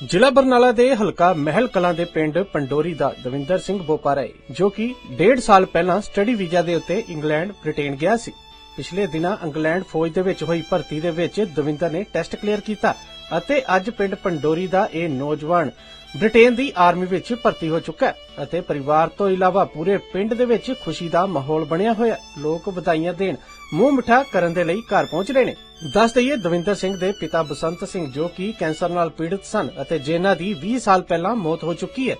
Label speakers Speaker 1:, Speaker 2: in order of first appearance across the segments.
Speaker 1: ਜ਼ਿਲ੍ਹਾ ਬਰਨਾਲਾ ਦੇ ਹਲਕਾ ਮਹਿਲ ਕਲਾਂ ਦੇ ਪਿੰਡ ਪੰਡੋਰੀ ਦਾ ਦਵਿੰਦਰ ਸਿੰਘ ਬੋਪਾਰਾ ਹੈ ਜੋ ਕਿ ਡੇਢ ਸਾਲ ਪਹਿਲਾਂ ਸਟੱਡੀ ਵੀਜ਼ਾ ਦੇ ਉੱਤੇ ਇੰਗਲੈਂਡ, ਬ੍ਰਿਟੇਨ ਗਿਆ ਸੀ। ਪਿਛਲੇ ਦਿਨਾਂ ਇੰਗਲੈਂਡ ਫੌਜ ਦੇ ਵਿੱਚ ਹੋਈ ਭਰਤੀ ਦੇ ਵਿੱਚ ਦਵਿੰਦਰ ਨੇ ਟੈਸਟ ਕਲੀਅਰ ਕੀਤਾ ਅਤੇ ਅੱਜ ਪਿੰਡ ਪੰਡੋਰੀ ਦਾ ਇਹ ਨੌਜਵਾਨ ਬ੍ਰਿਟੇਨ ਦੀ ਆਰਮੀ ਵਿੱਚ ਭਰਤੀ ਹੋ ਚੁੱਕਾ ਹੈ ਅਤੇ ਪਰਿਵਾਰ ਤੋਂ ਇਲਾਵਾ ਪੂਰੇ ਪਿੰਡ ਦੇ ਵਿੱਚ ਖੁਸ਼ੀ ਦਾ ਮਾਹੌਲ ਬਣਿਆ ਹੋਇਆ ਹੈ। ਲੋਕ ਵਧਾਈਆਂ ਦੇਣ, ਮੂੰਹ ਮਿੱਠਾ ਕਰਨ ਦੇ ਲਈ ਘਰ ਪਹੁੰਚ ਰਹੇ ਨੇ। ਦੱਸ ਦਈਏ, ਦਵਿੰਦਰ ਸਿੰਘ ਦੇ ਪਿਤਾ ਬਸੰਤ ਸਿੰਘ ਜੋ ਕਿ ਕੈਂਸਰ ਨਾਲ ਪੀੜਤ ਸਨ ਅਤੇ ਜਿਨ੍ਹਾਂ ਦੀ 20 ਸਾਲ ਪਹਿਲਾਂ ਮੌਤ ਹੋ ਚੁੱਕੀ ਹੈ।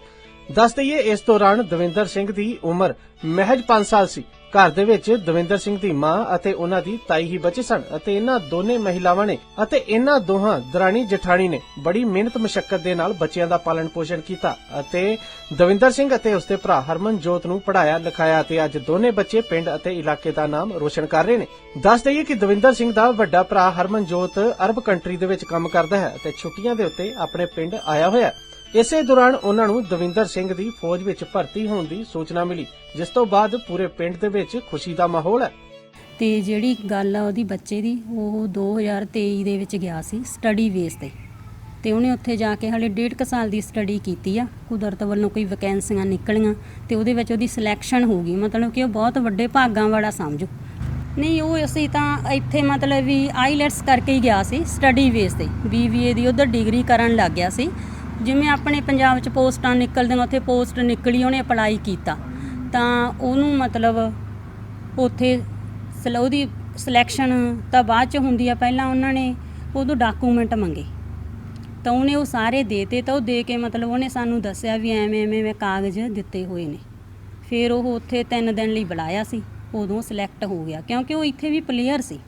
Speaker 1: ਦੱਸ ਦਈਏ, ਇਸ ਦੌਰਾਨ ਦਵਿੰਦਰ ਸਿੰਘ ਦੀ ਉਮਰ ਮਹਿਜ 5 ਸਾਲ ਸੀ। ਘਰ ਦੇ ਵਿੱਚ ਦਵਿੰਦਰ ਸਿੰਘ ਦੀ ਮਾਂ ਅਤੇ ਉਹਨਾਂ ਦੀ ਤਾਈ ਹੀ ਬਚੇ ਸਨ ਅਤੇ ਇਹਨਾਂ ਦੋਨੇ ਮਹਿਲਾਵਾਂ ਨੇ ਅਤੇ ਇਹਨਾਂ ਦੋਹਾਂ ਦਰਾਣੀ ਜਠਾਣੀ ਨੇ ਬੜੀ ਮਿਹਨਤ ਮਸ਼ੱਕਤ ਦੇ ਨਾਲ ਬੱਚਿਆਂ ਦਾ ਪਾਲਣ ਪੋਸ਼ਣ ਕੀਤਾ ਅਤੇ ਦਵਿੰਦਰ ਸਿੰਘ ਅਤੇ ਉਸਦੇ ਭਰਾ ਹਰਮਨਜੋਤ ਨੂੰ ਪੜਾਇਆ ਲਿਖਾਇਆ ਤੇ ਅੱਜ ਦੋਨੇ ਬੱਚੇ ਪਿੰਡ ਅਤੇ ਇਲਾਕੇ ਦਾ ਨਾਮ ਰੋਸ਼ਨ ਕਰ ਰਹੇ ਨੇ। ਦੱਸ ਦਈਏ ਕਿ ਦਵਿੰਦਰ ਸਿੰਘ ਦਾ ਵੱਡਾ ਭਰਾ ਹਰਮਨਜੋਤ ਅਰਬ ਕੰਟਰੀ ਦੇ ਵਿੱਚ ਕੰਮ ਕਰਦਾ ਹੈ ਅਤੇ ਛੁੱਟੀਆਂ ਦੇ ਉੱਤੇ ਆਪਣੇ ਪਿੰਡ ਆਇਆ ਹੋਇਆ ਇਸੇ ਦੌਰਾਨ ਉਹਨਾਂ ਨੂੰ ਦਵਿੰਦਰ ਸਿੰਘ ਦੀ ਫੌਜ ਵਿੱਚ ਭਰਤੀ ਹੋਣ ਦੀ ਸੂਚਨਾ ਮਿਲੀ, ਜਿਸ ਤੋਂ ਬਾਅਦ ਪੂਰੇ ਪਿੰਡ ਦੇ ਵਿੱਚ ਖੁਸ਼ੀ ਦਾ ਮਾਹੌਲ ਹੈ।
Speaker 2: ਤੇ ਜਿਹੜੀ ਗੱਲ ਆ ਉਹਦੀ ਬੱਚੇ ਦੀ, ਉਹ 2023 ਦੇ ਵਿੱਚ ਗਿਆ ਸੀ ਸਟੱਡੀ ਬੇਸ ਤੇ। ਤੇ ਉਹਨੇ ਉੱਥੇ ਜਾ ਕੇ ਹਲੇ ਡੇਢ ਕੁ ਸਾਲ ਦੀ ਸਟੱਡੀ ਕੀਤੀ ਆ, ਕੁਦਰਤ ਵੱਲੋਂ ਕੋਈ ਵੈਕੈਂਸੀਆਂ ਨਿਕਲੀਆਂ, ਤੇ ਉਹਦੇ ਵਿੱਚ ਉਹਦੀ ਸਿਲੈਕਸ਼ਨ ਹੋ ਗਈ। ਮਤਲਬ ਕਿ ਉਹ ਬਹੁਤ ਵੱਡੇ ਭਾਗਾਂ ਵਾਲਾ ਸਮਝੋ। ਨਹੀਂ, ਉਹ ਅਸੀਂ ਤਾਂ ਇੱਥੇ ਮਤਲਬ ਵੀ ਆਈਲੈਟਸ ਕਰਕੇ ਹੀ ਗਿਆ ਸੀ ਸਟੱਡੀ ਬੇਸ ਤੇ। ਬੀਬੀਏ ਦੀ ਉਧਰ ਡਿਗਰੀ ਕਰਨ ਲੱਗ ਗਿਆ ਸੀ। ਜਿਵੇਂ ਆਪਣੇ ਪੰਜਾਬ 'ਚ ਪੋਸਟਾਂ ਨਿਕਲਦੀਆਂ, ਉੱਥੇ ਪੋਸਟ ਨਿਕਲੀ, ਉਹਨੇ ਅਪਲਾਈ ਕੀਤਾ। ਤਾਂ ਉਹਨੂੰ ਮਤਲਬ ਉੱਥੇ ਸਲ, ਉਹਦੀ ਸਿਲੈਕਸ਼ਨ ਤਾਂ ਬਾਅਦ ਚ ਹੁੰਦੀ ਆ, ਪਹਿਲਾਂ ਉਹਨਾਂ ਨੇ ਉਦੋਂ ਡਾਕੂਮੈਂਟ ਮੰਗੇ। ਤਾਂ ਉਹਨੇ ਉਹ ਸਾਰੇ ਦੇਤੇ, ਤਾਂ ਉਹ ਦੇ ਕੇ ਮਤਲਬ ਉਹਨੇ ਸਾਨੂੰ ਦੱਸਿਆ ਵੀ ਐਵੇਂ ਐਵੇਂ ਮੈਂ ਕਾਗਜ਼ ਦਿੱਤੇ ਹੋਏ ਨੇ। ਫਿਰ ਉਹ ਉੱਥੇ 3 ਦਿਨ ਲਈ ਬੁਲਾਇਆ ਸੀ, ਉਦੋਂ ਸਿਲੈਕਟ ਹੋ ਗਿਆ, ਕਿਉਂਕਿ ਉਹ ਇੱਥੇ ਵੀ ਪਲੇਅਰ ਸੀ।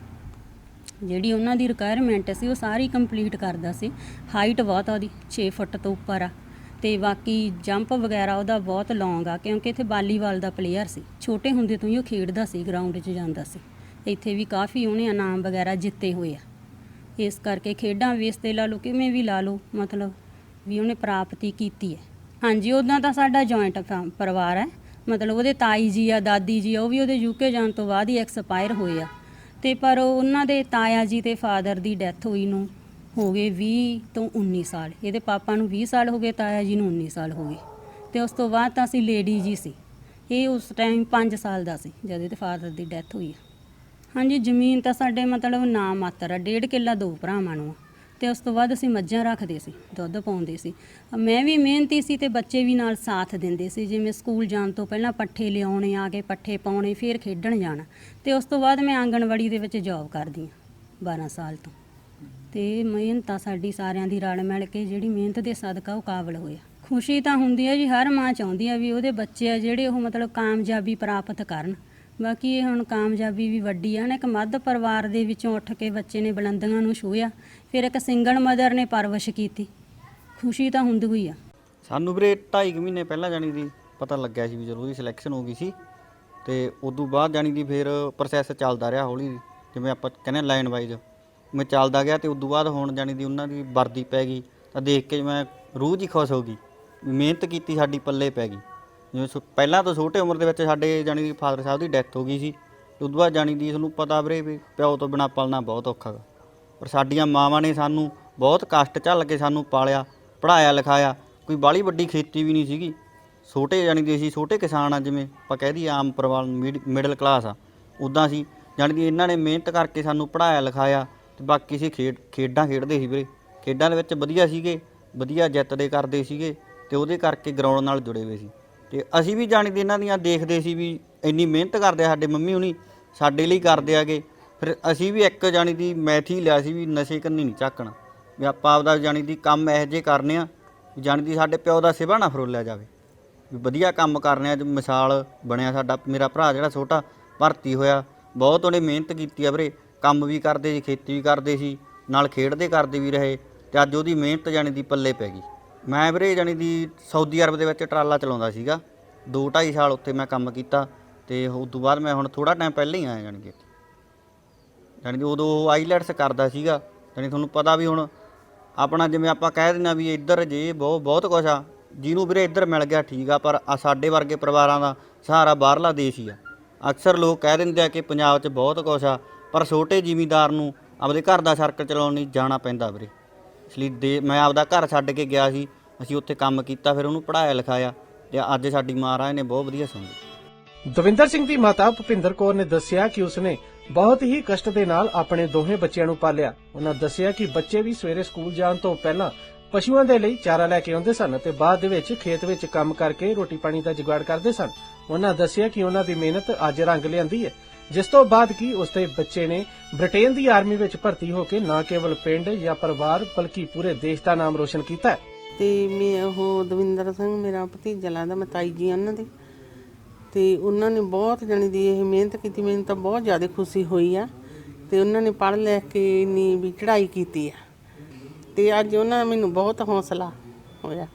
Speaker 2: ਜਿਹੜੀ ਉਹਨਾਂ ਦੀ ਰਿਕੁਆਇਰਮੈਂਟ ਸੀ, ਉਹ ਸਾਰੀ ਕੰਪਲੀਟ ਕਰਦਾ ਸੀ। ਹਾਈਟ ਬਹੁਤ ਆ ਉਹਦੀ 6 ਫੁੱਟ ਤੋਂ ਉੱਪਰ ਆ। ਤੇ ਬਾਕੀ ਜੰਪ ਵਗੈਰਾ ਉਹਦਾ ਬਹੁਤ ਲੌਂਗ ਆ, ਕਿਉਂਕਿ ਇੱਥੇ ਵਾਲੀਬਾਲ ਦਾ ਪਲੇਅਰ ਸੀ। ਛੋਟੇ ਹੁੰਦੇ ਤੋਂ ਹੀ ਉਹ ਖੇਡਦਾ ਸੀ ਗਰਾਊਂਡ 'ਚ ਜਾਂਦਾ ਸੀ। ਇੱਥੇ ਵੀ ਕਾਫੀ ਉਹਨੇ ਇਨਾਮ ਵਗੈਰਾ ਜਿੱਤੇ ਹੋਏ ਆ। ਇਸ ਕਰਕੇ ਖੇਡਾਂ ਵੇਸ ਤੇ ਲਾ ਲਓ, ਕਿਵੇਂ ਵੀ ਲਾ ਲਓ, ਮਤਲਬ ਵੀ ਉਹਨੇ ਪ੍ਰਾਪਤੀ ਕੀਤੀ ਹੈ। ਹਾਂਜੀ ਉਦਾਂ ਤਾਂ ਸਾਡਾ ਜੁਆਇੰਟ ਪਰਿਵਾਰ ਹੈ। ਮਤਲਬ ਉਹਦੇ ਤਾਈ ਜੀ ਆ, ਦਾਦੀ ਜੀ ਆ, ਉਹ ਵੀ ਉਹਦੇ ਯੂਕੇ ਜਾਣ ਤੋਂ ਬਾਅਦ ਹੀ ਐਕਸਪਾਇਰ ਹੋਏ ਆ। ਤੇ ਪਰ ਉਹਨਾਂ ਦੇ ਤਾਇਆ ਜੀ ਤੇ ਫਾਦਰ ਦੀ ਡੈਥ ਹੋਈ ਨੂੰ ਹੋ ਗਏ 20 ਤੋਂ 19 ਸਾਲ। ਇਹਦੇ ਪਾਪਾ ਨੂੰ 20 ਸਾਲ ਹੋ ਗਏ, ਤਾਇਆ ਜੀ ਨੂੰ 19 ਸਾਲ ਹੋ ਗਏ। ਤੇ ਉਸ ਤੋਂ ਬਾਅਦ ਤਾਂ ਅਸੀਂ ਲੇਡੀ ਜੀ ਸੀ। ਇਹ ਉਸ ਟਾਈਮ 5 ਸਾਲ ਦਾ ਸੀ, ਜਦ ਇਹਦੇ ਫਾਦਰ ਦੀ ਡੈਥ ਹੋਈ ਆ। ਹਾਂਜੀ, ਜ਼ਮੀਨ ਤਾਂ ਸਾਡੇ ਮਤਲਬ ਨਾ ਮਾਤਰ ਆ, ਡੇਢ ਕਿੱਲਾ ਦੋ ਭਰਾਵਾਂ ਨੂੰ ਆ। ਤੇ ਉਸ ਤੋਂ ਬਾਅਦ ਅਸੀਂ ਮੱਝਾਂ ਰੱਖਦੇ ਸੀ, ਦੁੱਧ ਪਾਉਂਦੇ ਸੀ। ਮੈਂ ਵੀ ਮਿਹਨਤੀ ਸੀ ਤੇ ਬੱਚੇ ਵੀ ਨਾਲ ਸਾਥ ਦਿੰਦੇ ਸੀ, ਜਿਵੇਂ ਸਕੂਲ ਜਾਣ ਤੋਂ ਪਹਿਲਾਂ ਪੱਠੇ ਲਿਆਉਣੇ ਆ ਕੇ ਪੱਠੇ ਪਾਉਣੇ, ਫਿਰ ਖੇਡਣ ਜਾਣਾ। ਤੇ ਉਸ ਤੋਂ ਬਾਅਦ ਮੈਂ ਆਂਗਣਵਾੜੀ ਦੇ ਵਿੱਚ ਜੌਬ ਕਰਦੀ ਹਾਂ 12 ਸਾਲ ਤੋਂ। ਤੇ ਮਿਹਨਤ ਆ ਸਾਡੀ ਸਾਰਿਆਂ ਦੀ, ਰਲ ਮਿਲ ਕੇ ਜਿਹੜੀ ਮਿਹਨਤ ਦੇ ਸਦਕਾ ਉਹ ਕਾਬਲ ਹੋਇਆ। ਖੁਸ਼ੀ ਤਾਂ ਹੁੰਦੀ ਹੈ ਜੀ, ਹਰ ਮਾਂ ਚਾਹੁੰਦੀ ਆ ਵੀ ਉਹਦੇ ਬੱਚੇ ਆ ਜਿਹੜੇ ਉਹ ਮਤਲਬ ਕਾਮਯਾਬੀ ਪ੍ਰਾਪਤ ਕਰਨ। ਬਾਕੀ ਇਹ ਹੁਣ ਕਾਮਯਾਬੀ ਵੀ ਵੱਡੀ ਆ। ਨਾ ਇੱਕ ਮੱਧ ਪਰਿਵਾਰ ਦੇ ਵਿੱਚੋਂ ਉੱਠ ਕੇ ਬੱਚੇ ਨੇ ਬੁਲੰਦੀਆਂ ਨੂੰ ਛੂਹਿਆ, ਫਿਰ ਇੱਕ ਸਿੰਗਲ ਮਦਰ ਨੇ ਪਰਵਰਿਸ਼ ਕੀਤੀ। ਖੁਸ਼ੀ ਤਾਂ ਹੁੰਦੀ ਹੋਈ ਆ।
Speaker 3: ਸਾਨੂੰ ਵੀਰੇ 2.5 ਮਹੀਨੇ ਪਹਿਲਾਂ ਜਾਣੀ ਦੀ ਪਤਾ ਲੱਗਿਆ ਸੀ ਵੀ ਜਦੋਂ ਉਹਦੀ ਸਿਲੈਕਸ਼ਨ ਹੋ ਗਈ ਸੀ, ਤੇ ਉਦੋਂ ਬਾਅਦ ਜਾਣੀ ਦੀ ਫਿਰ ਪ੍ਰੋਸੈਸ ਚੱਲਦਾ ਰਿਹਾ ਹੌਲੀ। ਜਿਵੇਂ ਆਪਾਂ ਕਹਿੰਦੇ ਲਾਈਨ ਵਾਈਜ਼ ਮੈਂ ਚੱਲਦਾ ਗਿਆ ਤੇ ਉਦੋਂ ਬਾਅਦ ਹੁਣ ਜਾਣੀ ਦੀ ਉਹਨਾਂ ਦੀ ਵਰਦੀ ਪੈ ਗਈ, ਤਾਂ ਦੇਖ ਕੇ ਮੈਂ ਰੂਹ ਜੀ ਖੁਸ਼ ਹੋ ਗਈ। ਮਿਹਨਤ ਕੀਤੀ ਸਾਡੀ ਪੱਲੇ ਪੈ ਗਈ। ਜਿਵੇਂ ਛੋ- ਪਹਿਲਾਂ ਤੋਂ ਛੋਟੇ ਉਮਰ ਦੇ ਵਿੱਚ ਸਾਡੇ ਜਾਣੀ ਕਿ ਫਾਦਰ ਸਾਹਿਬ ਦੀ ਡੈਥ ਹੋ ਗਈ ਸੀ, ਤੇ ਉਦੋਂ ਬਾਅਦ ਜਾਣੀ ਦੀ ਤੁਹਾਨੂੰ ਪਤਾ ਵੀਰੇ ਵੀ ਪਿਓ ਤੋਂ ਬਿਨਾ ਪਾਲਣਾ ਬਹੁਤ ਔਖਾ ਗਾ। ਪਰ ਸਾਡੀਆਂ ਮਾਵਾਂ ਨੇ ਸਾਨੂੰ ਬਹੁਤ ਕਸ਼ਟ ਝੱਲ ਕੇ ਸਾਨੂੰ ਪਾਲਿਆ ਪੜਾਇਆ ਲਿਖਾਇਆ, ਕੋਈ ਬਾਲੀ ਵੱਡੀ ਖੇਤੀ ਵੀ ਨਹੀਂ ਸੀਗੀ। ਛੋਟੇ ਜਾਣੀ ਦੀ ਅਸੀਂ ਛੋਟੇ ਕਿਸਾਨ ਆ, ਜਿਵੇਂ ਆਪਾਂ ਕਹਿ ਦਈਏ ਆਮ ਪਰਿਵਾਰ ਮਿਡਲ ਕਲਾਸ ਆ, ਉਦਾਂ ਸੀ ਜਾਣੀ ਦੀ ਇਹਨਾਂ ਨੇ ਮਿਹਨਤ ਕਰਕੇ ਸਾਨੂੰ ਪੜਾਇਆ ਲਿਖਾਇਆ, ਤੇ ਬਾਕੀ ਅਸੀਂ ਖੇਡ ਖੇਡਾਂ ਖੇਡਦੇ ਸੀ ਵੀਰੇ। ਖੇਡਾਂ ਦੇ ਵਿੱਚ ਵਧੀਆ ਸੀਗੇ, ਵਧੀਆ ਜਿੱਤਦੇ ਕਰਦੇ ਸੀਗੇ, ਤੇ ਉਹਦੇ ਕਰਕੇ ਗਰਾਊਂਡ ਨਾਲ ਜੁੜੇ ਹੋਏ ਸੀ। ਤੇ ਅਸੀਂ ਵੀ ਜਾਣੀ ਦੀ ਇਹਨਾਂ ਦੀਆਂ ਦੇਖਦੇ ਸੀ ਵੀ ਇੰਨੀ ਮਿਹਨਤ ਕਰਦੇ ਆ ਸਾਡੇ ਮੰਮੀ ਹੁਣੀ, ਸਾਡੇ ਲਈ ਕਰਦੇ ਆਗੇ। ਫਿਰ ਅਸੀਂ ਵੀ ਇੱਕ ਜਾਣੀ ਦੀ ਮੈਥ ਹੀ ਲਿਆ ਸੀ ਵੀ ਨਸ਼ੇ ਕੰਨੀ ਨਹੀਂ ਝਾਕਣਾ। ਵੀ ਆਪਾਂ ਆਪਦਾ ਜਾਣੀ ਦੀ ਕੰਮ ਇਹੋ ਜਿਹੇ ਕਰਨੇ ਆ ਜਾਣੀ ਦੀ ਸਾਡੇ ਪਿਓ ਦਾ ਸਿਵਾ ਨਾ ਫਰੋਲਿਆ ਜਾਵੇ। ਵੀ ਵਧੀਆ ਕੰਮ ਕਰਨੇ ਆ ਅੱਜ ਮਿਸਾਲ ਬਣਿਆ ਸਾਡਾ, ਮੇਰਾ ਭਰਾ ਜਿਹੜਾ ਛੋਟਾ, ਭਰਤੀ ਹੋਇਆ, ਬਹੁਤ ਉਹਨੇ ਮਿਹਨਤ ਕੀਤੀ ਆ ਵੀਰੇ। ਕੰਮ ਵੀ ਕਰਦੇ ਸੀ, ਖੇਤੀ ਵੀ ਕਰਦੇ ਸੀ, ਨਾਲ ਖੇਡਦੇ ਕਰਦੇ ਵੀ ਰਹੇ, ਤੇ ਅੱਜ ਉਹਦੀ ਮਿਹਨਤ ਜਾਣੀ ਦੀ ਪੱਲੇ ਪੈ ਗਈ। ਮੈਂ ਵੀਰੇ ਜਾਣੀ ਦੀ ਸਾਊਦੀ ਅਰਬ ਦੇ ਵਿੱਚ ਟਰਾਲਾ ਚਲਾਉਂਦਾ ਸੀਗਾ। 2 2.5 ਸਾਲ ਉੱਥੇ ਮੈਂ ਕੰਮ ਕੀਤਾ ਤੇ ਉਸ ਤੋਂ ਬਾਅਦ ਮੈਂ ਹੁਣ ਥੋੜਾ ਟਾਈਮ ਪਹਿਲਾਂ ਹੀ ਆਇਆ ਜਾਣੀ ਕਿ। ਇੱਥੇ ਜਾਣੀ ਕਿ ਉਦੋਂ ਉਹ ਆਈਲੈਟਸ ਕਰਦਾ ਸੀਗਾ। ਜਾਣੀ ਤੁਹਾਨੂੰ ਪਤਾ ਵੀ ਹੁਣ ਆਪਣਾ ਜਿਵੇਂ ਆਪਾਂ ਕਹਿ ਦਿੰਦੇ ਆ ਵੀ ਇੱਧਰ ਜੇ ਬਹੁਤ ਬਹੁਤ ਕੁਛ ਆ, ਜਿਹਨੂੰ ਵੀਰੇ ਇੱਧਰ ਮਿਲ ਗਿਆ ਠੀਕ ਆ, ਪਰ ਆ ਸਾਡੇ ਵਰਗੇ ਪਰਿਵਾਰਾਂ ਦਾ ਸਹਾਰਾ ਬਾਹਰਲਾ ਦੇਸ਼ ਹੀ ਆ। ਅਕਸਰ ਲੋਕ ਕਹਿ ਦਿੰਦੇ ਆ ਕਿ ਪੰਜਾਬ 'ਚ ਬਹੁਤ ਕੁਛ ਆ, ਪਰ ਛੋਟੇ ਜ਼ਿਮੀਂਦਾਰ ਨੂੰ ਆਪਦੇ ਘਰ ਦਾ ਸਰਕਲ ਚਲਾਉਣ ਲਈ ਜਾਣਾ ਪੈਂਦਾ ਵੀਰੇ। ਇਸ ਲਈ ਦੇ ਮੈਂ ਆਪਦਾ ਘਰ ਛੱਡ ਕੇ ਗਿਆ ਸੀ, ਅਸੀਂ ਉੱਥੇ ਕੰਮ ਕੀਤਾ, ਫਿਰ ਉਹਨੂੰ ਪੜਾਇਆ ਲਿਖਾਇਆ ਤੇ ਅੱਜ ਸਾਡੀ ਮਹਾਰਾਜ ਨੇ ਬਹੁਤ ਵਧੀਆ ਸੁਣੀ।
Speaker 1: ਦਵਿੰਦਰ ਸਿੰਘ ਦੀ ਮਾਤਾ ਭੁਪਿੰਦਰ ਕੌਰ ਨੇ ਦੱਸਿਆ ਕਿ ਉਸਨੇ ਬਹੁਤ ਹੀ ਕਸ਼ਟ ਦੇ ਨਾਲ ਆਪਣੇ ਦੋਹੇ ਬੱਚਿਆਂ ਨੂੰ ਪਾਲਿਆ। ਉਹਨਾਂ ਦੱਸਿਆ ਕਿ ਬੱਚੇ ਵੀ ਸਵੇਰੇ ਸਕੂਲ ਜਾਣ ਤੋਂ ਪਹਿਲਾਂ ਪਸ਼ੂਆਂ ਦੇ ਲਈ ਚਾਰਾ ਲੈ ਕੇ ਆਉਂਦੇ ਸਨ ਤੇ ਬਾਅਦ ਦੇ ਵਿੱਚ ਖੇਤ ਵਿੱਚ ਕੰਮ ਕਰਕੇ ਰੋਟੀ ਪਾਣੀ ਦਾ ਜੁਗਾੜ ਕਰਦੇ ਸਨ। ਉਹਨਾਂ ਦੱਸਿਆ ਕਿ ਉਹਨਾਂ ਦੀ ਮਿਹਨਤ ਅੱਜ ਰੰਗ ਲਿਆਂਦੀ ਹੈ। ਜਿਸ ਤੋਂ ਬਾਅਦ ਕੀ ਉਸਦੇ ਬੱਚੇ ਨੇ ਬ੍ਰਿਟੇਨ ਦੀ ਆਰਮੀ ਵਿੱਚ ਭਰਤੀ ਹੋ ਕੇ ਨਾ ਕੇਵਲ ਪਿੰਡ ਜਾਂ ਪਰਿਵਾਰ, ਬਲਕਿ ਪੂਰੇ ਦੇਸ਼ ਦਾ ਨਾਮ ਰੋਸ਼ਨ ਕੀਤਾ
Speaker 4: ਤੇ ਮੈਂ ਉਹ ਦਵਿੰਦਰ ਸਿੰਘ, ਮੇਰਾ ਭਤੀਜਾ ਲੱਗਦਾ, ਮੈਂ ਤਾਈ ਜੀ ਉਹਨਾਂ ਦੀ। ਤੇ ਉਹਨਾਂ ਨੇ ਬਹੁਤ ਜਣੀ ਦੀ ਇਹ ਮਿਹਨਤ ਕੀਤੀ, ਮੈਨੂੰ ਤਾਂ ਬਹੁਤ ਜ਼ਿਆਦਾ ਖੁਸ਼ੀ ਹੋਈ ਆ। ਤੇ ਉਹਨਾਂ ਨੇ ਪੜ੍ਹ ਲੈ ਕੇ ਇੰਨੀ ਵੀ ਚੜ੍ਹਾਈ ਕੀਤੀ ਆ। ਤੇ ਅੱਜ ਉਹਨਾਂ ਦਾ ਮੈਨੂੰ ਬਹੁਤ ਹੌਸਲਾ ਹੋਇਆ।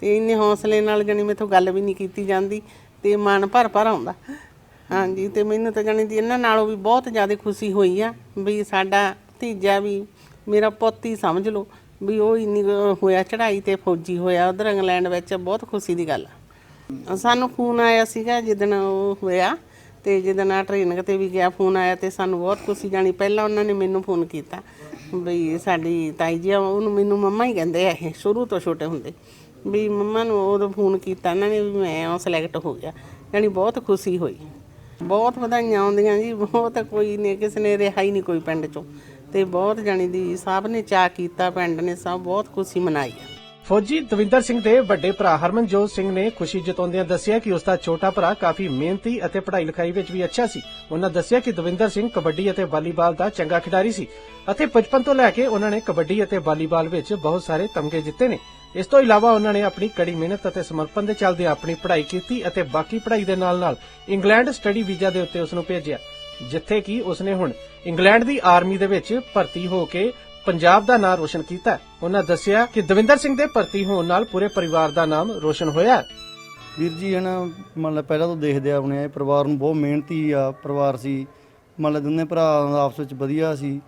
Speaker 4: ਤੇ ਇੰਨੇ ਹੌਸਲੇ ਨਾਲ ਜਣੀ ਮੇਥੋਂ ਗੱਲ ਵੀ ਨਹੀਂ ਕੀਤੀ ਜਾਂਦੀ, ਤੇ ਮਨ ਭਰ ਭਰ ਆਉਂਦਾ। ਹਾਂਜੀ ਤੇ ਮੈਨੂੰ ਤਾਂ ਜਣੀ ਇਹਨਾਂ ਨਾਲੋਂ ਵੀ ਬਹੁਤ ਜ਼ਿਆਦਾ ਖੁਸ਼ੀ ਹੋਈ ਆ ਵੀ ਸਾਡਾ ਭਤੀਜਾ ਵੀ ਮੇਰਾ ਪੁੱਤ ਹੀ ਸਮਝ ਲਓ ਵੀ ਉਹ ਇੰਨੀ ਕੁ ਹੋਇਆ ਚੜ੍ਹਾਈ ਤੇ ਫੌਜੀ ਹੋਇਆ ਉਧਰ ਇੰਗਲੈਂਡ ਵਿੱਚ ਬਹੁਤ ਖੁਸ਼ੀ ਦੀ ਗੱਲ ਆ। ਸਾਨੂੰ ਫੋਨ ਆਇਆ ਸੀਗਾ ਜਿੱਦਣ ਉਹ ਹੋਇਆ ਤੇ ਜਿੱਦਣ ਆ ਟ੍ਰੇਨਿੰਗ ਤੇ ਵੀ ਗਿਆ ਫੋਨ ਆਇਆ ਤੇ ਸਾਨੂੰ ਬਹੁਤ ਖੁਸ਼ੀ ਜਾਣੀ। ਪਹਿਲਾਂ ਉਹਨਾਂ ਨੇ ਮੈਨੂੰ ਫੋਨ ਕੀਤਾ ਵੀ ਸਾਡੀ ਤਾਈ ਜੀ ਆ, ਉਹਨੂੰ ਮੈਨੂੰ ਮੰਮਾ ਹੀ ਕਹਿੰਦੇ ਆ ਇਹ ਸ਼ੁਰੂ ਤੋਂ ਛੋਟੇ ਹੁੰਦੇ। ਵੀ ਮੰਮਾ ਨੂੰ ਉਦੋਂ ਫੋਨ ਕੀਤਾ ਇਹਨਾਂ ਨੇ ਵੀ ਮੈਂ ਉਹ ਸਿਲੈਕਟ ਹੋ ਗਿਆ। ਜਾਣੀ ਬਹੁਤ ਖੁਸ਼ੀ ਹੋਈ। ਬਹੁਤ ਵਧਾਈਆਂ ਆਉਂਦੀਆਂ ਜੀ, ਬਹੁਤ ਕੋਈ ਨਹੀਂ ਕਿਸੇ ਨੇ ਰਿਹਾ ਹੀ ਨਹੀਂ ਕੋਈ ਪਿੰਡ ਚੋਂ। ਤੇ ਬਹੁਤ ਜਾਣੀ ਦੀ ਸਭ ਨੇ ਚਾਅ ਕੀਤਾ, ਪਿੰਡ ਨੇ ਸਭ ਬਹੁਤ ਖੁਸ਼ੀ ਮਨਾਈ
Speaker 1: ਫੌਜੀ ਦਵਿੰਦਰ ਸਿੰਘ ਦੇ ਵੱਡੇ ਭਰਾ ਹਰਮਨਜੋਤ ਸਿੰਘ ਨੇ ਖੁਸ਼ੀ ਜਤਾਉਂਦਿਆਂ ਦੱਸਿਆ ਕਿ ਉਸ ਦਾ ਛੋਟਾ ਭਰਾ ਕਾਫੀ ਮਿਹਨਤੀ ਅਤੇ ਪੜ੍ਹਾਈ ਲਿਖਾਈ ਵਿੱਚ ਵੀ ਅੱਛਾ ਸੀ। ਉਹਨਾਂ ਦੱਸਿਆ ਕਿ ਦਵਿੰਦਰ ਸਿੰਘ ਕਬੱਡੀ ਅਤੇ ਵਾਲੀਬਾਲ ਦਾ ਚੰਗਾ ਖਿਡਾਰੀ ਸੀ ਅਤੇ ਬਚਪਨ ਤੋਂ ਲੈ ਕੇ ਉਹਨਾਂ ਨੇ ਕਬੱਡੀ ਅਤੇ ਵਾਲੀਬਾਲ ਵਿੱਚ ਬਹੁਤ ਸਾਰੇ ਤਮਗੇ ਜਿੱਤੇ ਨੇ। ਇਸ ਤੋਂ ਇਲਾਵਾ ਉਹਨਾਂ ਨੇ ਆਪਣੀ ਕੜੀ ਮਿਹਨਤ ਅਤੇ ਸਮਰਪਣ ਦੇ ਚੱਲਦੇ ਆਪਣੀ ਪੜ੍ਹਾਈ ਕੀਤੀ ਅਤੇ ਬਾਕੀ ਪੜ੍ਹਾਈ ਦੇ ਨਾਲ-ਨਾਲ ਇੰਗਲੈਂਡ ਸਟੱਡੀ ਵੀਜ਼ਾ ਦੇ ਉੱਤੇ ਉਸ ਨੂੰ ਭੇਜਿਆ, ਜਿੱਥੇ ਕਿ ਉਸਨੇ ਹੁਣ ਇੰਗਲੈਂਡ ਦੀ ਆਰਮੀ ਦੇ ਵਿੱਚ ਭਰਤੀ ਹੋ ਕੇ ਪੰਜਾਬ ਦਾ ਨਾਮ ਰੋਸ਼ਨ ਕੀਤਾ ਉਹਨਾਂ ਦੱਸਿਆ ਕਿ ਦਵਿੰਦਰ ਸਿੰਘ ਦੇ ਭਰਤੀ ਹੋਣ ਨਾਲ ਪੂਰੇ ਪਰਿਵਾਰ ਦਾ ਨਾਮ ਰੋਸ਼ਨ ਹੋਇਆ
Speaker 5: ਵੀਰ ਜੀ, ਹਨਾ, ਮੰਨ ਲਾ ਪਹਿਲਾਂ ਤੋਂ ਦੇਖਦੇ ਆਪਣੇ ਪਰਿਵਾਰ ਨੂੰ ਬਹੁਤ ਮਿਹਨਤੀ ਆ ਪਰਿਵਾਰ ਸੀ। ਮੰਨ ਲਾ ਦੋਨੇ ਭਰਾ ਆਪਸ ਵਿੱਚ ਵਧੀਆ ਸੀ।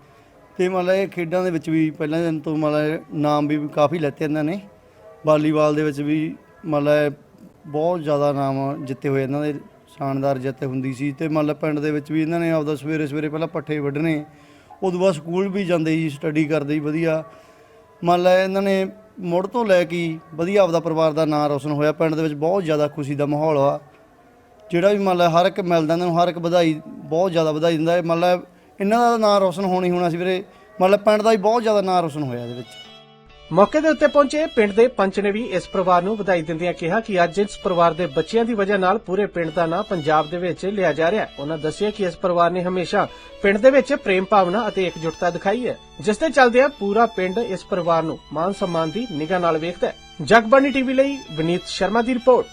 Speaker 5: ਤੇ ਮੰਨ ਲਾ ਇਹ ਖੇਡਾਂ ਦੇ ਵਿੱਚ ਵੀ ਪਹਿਲਾਂ ਦਿਨ ਤੋਂ ਮਤਲਬ ਲਾ ਨਾਮ ਵੀ ਕਾਫੀ ਲੈਤੇ ਇਹਨਾਂ ਨੇ। ਵਾਲੀਬਾਲ ਦੇ ਵਿੱਚ ਵੀ ਮੰਨ ਲਾ ਬਹੁਤ ਜ਼ਿਆਦਾ ਨਾਮ ਜਿੱਤੇ ਹੋਏ ਇਹਨਾਂ ਦੇ, ਸ਼ਾਨਦਾਰ ਜਿੱਤ ਹੁੰਦੀ ਸੀ ਤੇ ਮੰਨ ਲਾ ਪਿੰਡ ਦੇ ਵਿੱਚ ਵੀ ਇਹਨਾਂ ਨੇ ਆਪਦਾ ਸਵੇਰੇ ਸਵੇਰੇ ਪਹਿਲਾਂ ਪੱਠੇ ਵੱਢਣੇ, ਉਦੋਂ ਬਾਅਦ ਸਕੂਲ ਵੀ ਜਾਂਦੇ ਸੀ ਸਟੱਡੀ ਕਰਦੇ ਸੀ, ਵਧੀਆ। ਮੰਨ ਲੈ ਇਹਨਾਂ ਨੇ ਮੁੜ ਤੋਂ ਲੈ ਕੇ ਵਧੀਆ ਆਪਦਾ ਪਰਿਵਾਰ ਦਾ ਨਾਂ ਰੋਸ਼ਨ ਹੋਇਆ, ਪਿੰਡ ਦੇ ਵਿੱਚ ਬਹੁਤ ਜ਼ਿਆਦਾ ਖੁਸ਼ੀ ਦਾ ਮਾਹੌਲ ਆ। ਜਿਹੜਾ ਵੀ ਮੰਨ ਲੈ ਹਰ ਇੱਕ ਮਿਲਦਾ ਇਹਨਾਂ ਨੂੰ, ਹਰ ਇੱਕ ਵਧਾਈ ਬਹੁਤ ਜ਼ਿਆਦਾ ਵਧਾਈ ਦਿੰਦਾ ਹੈ। ਮੰਨ ਲੈ ਇਹਨਾਂ ਦਾ ਨਾਂ ਰੋਸ਼ਨ ਹੋਣੀ ਹੋਣਾ ਸੀ ਵੀਰੇ। ਮੰਨ ਪਿੰਡ ਦਾ ਵੀ ਬਹੁਤ ਜ਼ਿਆਦਾ ਨਾਂ ਰੋਸ਼ਨ ਹੋਇਆ ਇਹਦੇ ਵਿੱਚ।
Speaker 1: ਮੌਕੇ ਦੇ ਉੱਤੇ ਪਹੁੰਚੇ ਪਿੰਡ ਦੇ ਪੰਚ ਨੇ ਵੀ ਇਸ ਪਰਿਵਾਰ ਨੂੰ ਵਧਾਈ ਦਿੰਦਿਆਂ ਕਿਹਾ ਕਿ ਅੱਜ ਇਸ ਪਰਿਵਾਰ ਦੇ ਬੱਚਿਆਂ ਦੀ ਵਜ੍ਹਾ ਨਾਲ ਪੂਰੇ ਪਿੰਡ ਦਾ ਨਾਂ ਪੰਜਾਬ ਦੇ ਵਿੱਚ ਲਿਆ ਜਾ ਰਿਹਾ ਹੈ। ਉਹਨਾਂ ਦੱਸਿਆ ਕਿ ਇਸ ਪਰਿਵਾਰ ਨੇ ਹਮੇਸ਼ਾ ਪਿੰਡ ਦੇ ਵਿੱਚ ਪ੍ਰੇਮ ਭਾਵਨਾ ਅਤੇ ਇਕਜੁੱਟਤਾ ਦਿਖਾਈ ਹੈ, ਜਿਸ ਦੇ ਚੱਲਦਿਆਂ ਪੂਰਾ ਪਿੰਡ ਇਸ ਪਰਿਵਾਰ ਨੂੰ ਮਾਨ ਸਨਮਾਨ ਦੀ ਨਿਗਾਹ ਨਾਲ ਵੇਖਦਾ ਹੈ। ਜਗਬਾਣੀ ਟੀਵੀ ਲਈ ਵਿਨੀਤ ਸ਼ਰਮਾ ਦੀ ਰਿਪੋਰਟ।